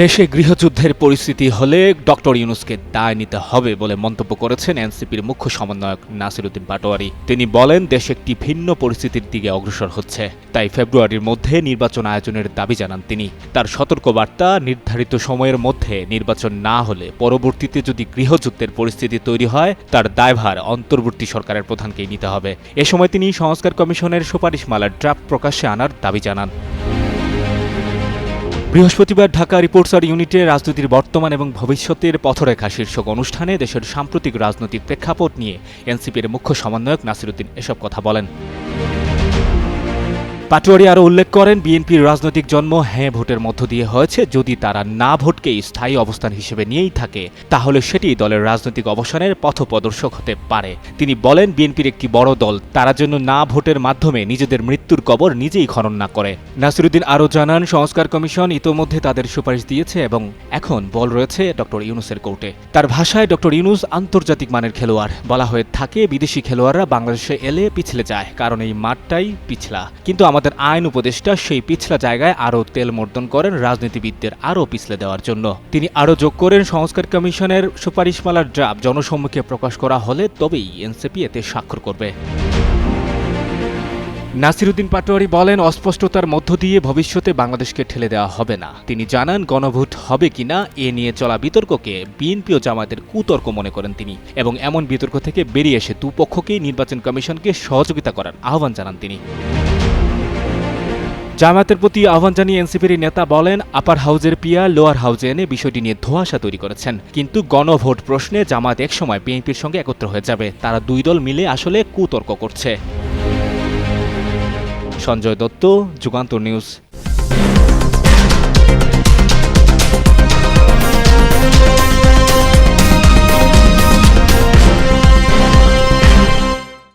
দেশে গৃহযুদ্ধের পরিস্থিতি হলে ডক্টর ইউনুসকে দায় নিতে হবে বলে মন্তব্য করেছেন এনসিপির মুখ্য সমন্বয়ক নাসিরুদ্দিন পাটোয়ারি। তিনি বলেন, দেশ একটি ভিন্ন পরিস্থিতির দিকে অগ্রসর হচ্ছে। তাই ফেব্রুয়ারির মধ্যে নির্বাচন আয়োজনের দাবি জানান তিনি। তার সতর্কবার্তা নির্ধারিত সময়ের মধ্যে নির্বাচন না হলে পরবর্তীতে যদি গৃহযুদ্ধের পরিস্থিতি তৈরি হয়, তার দায়ভার অন্তর্বর্তী সরকারের প্রধানকেই নিতে হবে। এ সময় তিনি সংস্কার কমিশনের সুপারিশমালার ড্রাফট প্রকাশ্যে আনার দাবি জানান। বৃহস্পতিবার ঢাকা রিপোর্টার ইউনিটে রাজনীতির বর্তমান এবং ভবিষ্যতের পথরেখা শীর্ষক অনুষ্ঠানে দেশের সাম্প্রতিক রাজনৈতিক প্রেক্ষাপট নিয়ে এনসিপির মুখ্য সমন্বয়ক নাসিরুদ্দিন এসব কথা বলেন। পাটোয়ারি আরও উল্লেখ করেন, বিএনপির রাজনৈতিক জন্ম হ্যাঁ ভোটের মধ্য দিয়ে হয়েছে, যদি তারা না ভোটকেই স্থায়ী অবস্থান হিসেবে নিয়েই থাকে, তাহলে সেটি দলের রাজনৈতিক অবসানের পথপ্রদর্শক হতে পারে। তিনি বলেন, বিএনপির একটি বড় দল, তারা জন্য না ভোটের মাধ্যমে নিজেদের মৃত্যুর কবর নিজেই খনন না করে। নাসিরুদ্দিন আরও জানান, সংস্কার কমিশন ইতোমধ্যে তাদের সুপারিশ দিয়েছে এবং এখন বল রয়েছে ডক্টর ইউনুসের কোর্টে। তার ভাষায় ডক্টর ইউনুস আন্তর্জাতিক মানের খেলোয়াড়। বলা হয়ে থাকে, বিদেশি খেলোয়াড়রা বাংলাদেশে এলে পিছলে যায়, কারণ এই মাঠটাই পিছলা। কিন্তু আমাদের আইন উপদেষ্টা সেই পিছলা জায়গায় আরও তেল মর্দন করেন রাজনীতিবিদদের আরও পিছলে দেওয়ার জন্য। তিনি আরও যোগ করেন সংস্কার কমিশনের সুপারিশমালার ড্রাফট। জনসম্মুখে প্রকাশ করা হলে তবেই এনসিপি এতে স্বাক্ষর করবে। নাসিরুদ্দিন পাটোয়ারি বলেন, অস্পষ্টতার মধ্য দিয়ে ভবিষ্যতে বাংলাদেশকে ঠেলে দেওয়া হবে না। তিনি জানান, গণভোট হবে কিনা এ নিয়ে চলা বিতর্ককে বিএনপি ও জামায়াতের কুতর্ক মনে করেন তিনি এবং এমন বিতর্ক থেকে বেরিয়ে এসে দুপক্ষকেই নির্বাচন কমিশনকে সহযোগিতা করার আহ্বান জানান তিনি। জামায়াতের প্রতি আহ্বান জানিয়ে এনসিপির নেতা বলেন, আপার হাউজের পিয়া লোয়ার হাউজে এনে বিষয়টি নিয়ে ধোঁয়াশা তৈরি করেছেন। কিন্তু গণভোট প্রশ্নে জামায়াত একসময় বিএনপির সঙ্গে একত্র হয়ে যাবে। তারা দুই দল মিলে আসলে কুতর্ক করছে। সঞ্জয় দত্ত, যুগান্তর নিউজ।